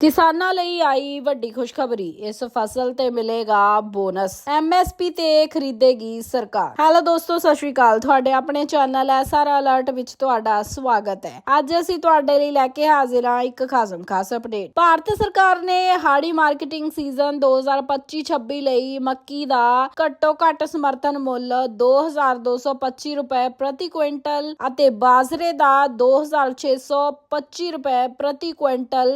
ਕਿਸਾਨਾਂ ਲਈ ਆਈ ਵੱਡੀ ਖੁਸ਼ਖਬਰੀ। ਇਸ ਫਸਲ ਤੇ ਮਿਲੇਗਾ ਬੋਨਸ। ਐਮਐਸਪੀ ਤੇ ਖਰੀਦੇਗੀ ਸਰਕਾਰ। ਹੈਲੋ ਦੋਸਤੋ, ਸਤਿ ਸ਼੍ਰੀ ਅਕਾਲ। ਤੁਹਾਡੇ ਆਪਣੇ ਚੈਨਲ ਐਸਆਰ ਅਲਰਟ ਵਿੱਚ ਤੁਹਾਡਾ ਸਵਾਗਤ ਹੈ। ਅੱਜ ਅਸੀਂ ਤੁਹਾਡੇ ਲਈ ਲੈ ਕੇ ਹਾਜ਼ਰ ਹਾਂ ਇੱਕ ਖਾਸਮ ਖਾਸ ਅਪਡੇਟ। ਭਾਰਤ ਸਰਕਾਰ ਨੇ ਹਾੜੀ ਮਾਰਕੀਟਿੰਗ ਸੀਜ਼ਨ 2025-26 ਲਈ ਮੱਕੀ ਦਾ ਘੱਟੋ ਘੱਟ ਸਮਰਥਨ ਮੁੱਲ 2225 ਰੁਪਏ ਪ੍ਰਤੀ ਕੁਇੰਟਲ ਅਤੇ ਬਾਜਰੇ ਦਾ 2625 ਰੁਪਏ ਪ੍ਰਤੀ ਕੁਇੰਟਲ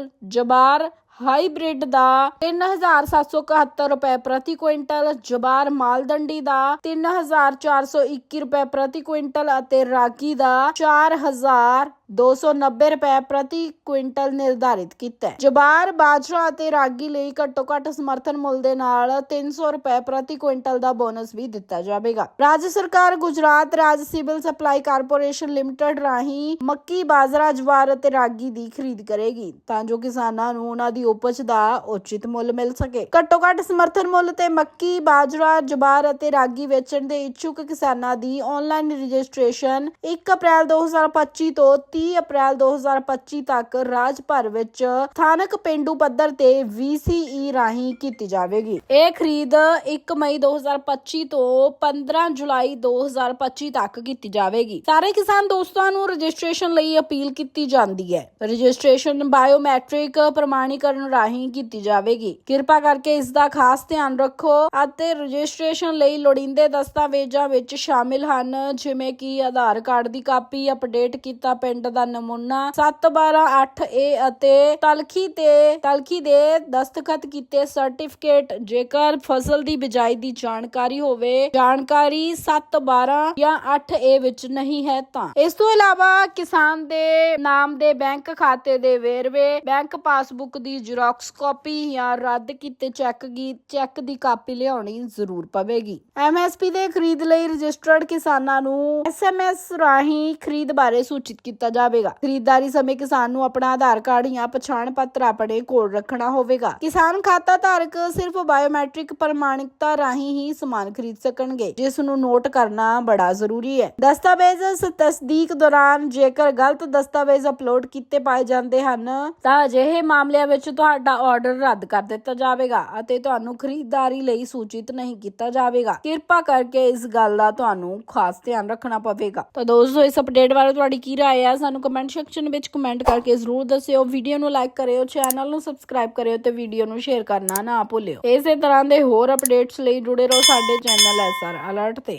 ਜਵਾਰ ਹਾਈਬ੍ਰਿਡ ਦਾ 3771 ਰੁਪਏ ਪ੍ਰਤੀ ਕੁਇੰਟਲ ਜਵਾਰ ਮਾਲਦੰਡੀ ਦਾ 3421 ਰੁਪਏ ਪ੍ਰਤੀ ਕੁਇੰਟਲ ਅਤੇ ਰਾਗੀ ਦਾ 4290 ਰੁਪਏ ਪ੍ਰਤੀ ਕੁਇੰਟਲ ਨਿਰਧਾਰਿਤ ਕੀਤਾ ਹੈ। ਜਵਾਰ ਬਾਜਰਾ ਅਤੇ ਰਾਗੀ ਲਈ ਘੱਟੋ ਘੱਟ ਸਮਰਥਨ ਮੁੱਲ ਦੇ ਨਾਲ 300 ਰੁਪਏ ਪ੍ਰਤੀ ਕੁਇੰਟਲ ਦਾ ਬੋਨਸ ਵੀ ਦਿੱਤਾ ਜਾਵੇਗਾ। ਰਾਜ ਸਰਕਾਰ ਗੁਜਰਾਤ ਰਾਜ ਸਿਵਲ ਸਪਲਾਈ ਕਾਰਪੋਰੇਸ਼ਨ ਲਿਮਟਿਡ ਰਾਹੀਂ ਮੱਕੀ, ਬਾਜਰਾ, ਜਵਾਰ ਅਤੇ ਰਾਗੀ ਦੀ ਖਰੀਦ ਕਰੇਗੀ। ਤਾਂ ਜੋ ਕਿਸਾਨਾਂ ਨੂੰ ਉਹਨਾਂ ਦੀ ਉਪਜ ਦਾ ਉਚਿਤ ਮੁੱਲ ਮਿਲ ਸਕੇ। ਘੱਟੋ ਘੱਟ ਸਮਰਥਨ ਮੁੱਲ ਤੇ ਮੱਕੀ, ਬਾਜਰਾ, ਜਵਾਰ ਅਤੇ ਰਾਗੀ ਵੇਚਣ ਦੇ ਇੱਛੁਕ ਕਿਸਾਨਾਂ ਦੀ ਆਨਲਾਈਨ ਰਜਿਸਟ੍ਰੇਸ਼ਨ 1 ਅਪ੍ਰੈਲ 2025 ਤੋਂ 30 ਅਪ੍ਰੈਲ 2025 ਤੱਕ ਰਾਜ ਭਰ ਵਿੱਚ ਸਥਾਨਕ ਪਿੰਡੂ ਪੱਧਰ ਤੇ VCE ਰਾਹੀਂ ਕੀਤੀ ਜਾਵੇਗੀ। ਇਹ ਖਰੀਦ 1 ਮਈ 2025 ਤੋਂ 15 ਜੁਲਾਈ 2025 ਤੱਕ ਕੀਤੀ ਜਾਵੇਗੀ। ਸਾਰੇ ਕਿਸਾਨ ਦੋਸਤਾਂ ਨੂੰ ਰਜਿਸਟ੍ਰੇਸ਼ਨ ਲਈ ਅਪੀਲ ਕੀਤੀ ਜਾਂਦੀ ਹੈ। ਰਜਿਸਟ੍ਰੇਸ਼ਨ ਬਾਇਓਮੈਟ੍ਰਿਕ ਪ੍ਰਮਾਣੀਕਰਨ ਰਾਹੀਂ ਕੀਤੀ ਜਾਵੇਗੀ। ਕਿਰਪਾ ਕਰਕੇ ਇਸ ਦਾ ਖਾਸ ਧਿਆਨ ਰੱਖੋ ਅਤੇ ਰਜਿਸਟ੍ਰੇਸ਼ਨ ਲਈ ਲੋੜੀਂਦੇ ਦਸਤਾਵੇਜ਼ਾਂ ਵਿੱਚ ਸ਼ਾਮਿਲ ਹਨ, ਜਿਵੇਂ ਕਿ ਆਧਾਰ ਕਾਰਡ ਦੀ ਕਾਪੀ, ਅਪਡੇਟ ਕੀਤਾ ਪਿੰਡ ਦਾ ਨਮੂਨਾ 712-8A ਅਤੇ ਤਲਖੀ ਤੇ, ਤਲਖੀ ਦੇ ਦਸਤਖਤ ਕੀਤੇ ਸਰਟੀਫਿਕੇਟ। ਜੇਕਰ ਫਸਲ ਦੀ ਬਿਜਾਈ ਦੀ ਜਾਣਕਾਰੀ ਹੋਵੇ, ਜਾਣਕਾਰੀ 712 ਜਾਂ 8A ਵਿੱਚ ਨਹੀਂ ਹੈ ਤਾਂ। ਇਸ ਤੋਂ ਇਲਾਵਾ ਕਿਸਾਨ ਦੇ ਨਾਮ ਦੇ ਬੈਂਕ ਖਾਤੇ ਦੇ ਵੇਰਵੇ, ਬੈਂਕ ਪਾਸਬੁੱਕ ਦੀ ਜ਼ੈਰੋਕਸ ਕਾਪੀ ਜਾਂ ਰੱਦ ਕੀਤੇ ਚੈੱਕ ਦੀ ਚੈੱਕ ਦੀ ਕਾਪੀ ਲਿਆਉਣੀ ਜ਼ਰੂਰ ਪਵੇਗੀ। ਐਮਐਸਪੀ ਦੇ ਖਰੀਦ ਲਈ ਰਜਿਸਟਰਡ ਕਿਸਾਨਾਂ ਨੂੰ ਐਸਐਮਐਸ ਰਾਹੀਂ ਖਰੀਦ ਬਾਰੇ ਸੂਚਿਤ ਕੀਤਾ ਜਾਵੇਗਾ। ਖਰੀਦਦਾਰੀ ਸਮੇਂ ਕਿਸਾਨ ਨੂੰ ਆਪਣਾ ਆਧਾਰ ਕਾਰਡ ਜਾਂ ਪਛਾਣ ਪੱਤਰ ਆਪਣੇ ਕੋਲ ਰੱਖਣਾ ਹੋਵੇਗਾ। ਕਿਸਾਨ ਖਾਤਾ ਧਾਰਕ ਸਿਰਫ ਬਾਇਓਮੈਟ੍ਰਿਕ ਪ੍ਰਮਾਣਿਕਤਾ ਰਾਹੀਂ ਹੀ ਸਮਾਨ ਖਰੀਦ ਸਕਣਗੇ, ਜਿਸ ਨੂੰ ਨੋਟ ਕਰਨਾ ਬੜਾ ਜ਼ਰੂਰੀ ਹੈ। ਦਸਤਾਵੇਜ਼ ਤਸਦੀਕ ਦੌਰਾਨ ਜੇਕਰ ਗਲਤ ਦਸਤਾਵੇਜ਼ ਅਪਲੋਡ ਕੀਤੇ ਪਾਏ ਜਾਂਦੇ ਹਨ, ਤਾਂ ਅਜਿਹੇ ਮਾਮਲਿਆਂ ਵਿੱਚ ਤੁਹਾਡਾ ਆਰਡਰ ਰੱਦ ਕਰ ਦਿੱਤਾ ਜਾਵੇਗਾ ਅਤੇ ਤੁਹਾਨੂੰ ਖਰੀਦਦਾਰੀ ਲਈ ਸੂਚਿਤ ਨਹੀਂ ਕੀਤਾ ਜਾਵੇਗਾ ਕਿਰਪਾ ਕਰਕੇ ਇਸ ਗੱਲ ਦਾ ਤੁਹਾਨੂੰ ਖਾਸ ਧਿਆਨ ਰੱਖਣਾ ਪਵੇਗਾ ਤਾਂ ਦੋਸਤੋ ਇਸ ਅਪਡੇਟ ਬਾਰੇ ਤੁਹਾਡੀ ਕੀ رائے ਹੈ ਸਾਨੂੰ ਕਮੈਂਟ ਸੈਕਸ਼ਨ ਵਿੱਚ ਕਮੈਂਟ ਕਰਕੇ ਜ਼ਰੂਰ ਦੱਸਿਓ ਵੀਡੀਓ ਨੂੰ ਲਾਈਕ ਕਰਿਓ ਚੈਨਲ ਨੂੰ ਸਬਸਕ੍ਰਾਈਬ ਕਰਿਓ ਤੇ ਵੀਡੀਓ ਨੂੰ ਸ਼ੇਅਰ ਕਰਨਾ ਨਾ ਭੁੱਲਿਓ ਇਸੇ ਤਰ੍ਹਾਂ ਦੇ ਹੋਰ ਅਪਡੇਟਸ ਲਈ ਜੁੜੇ ਰਹੋ ਸਾਡੇ ਚੈਨਲ ਐਸਆਰ ਅਲਰਟ ਤੇ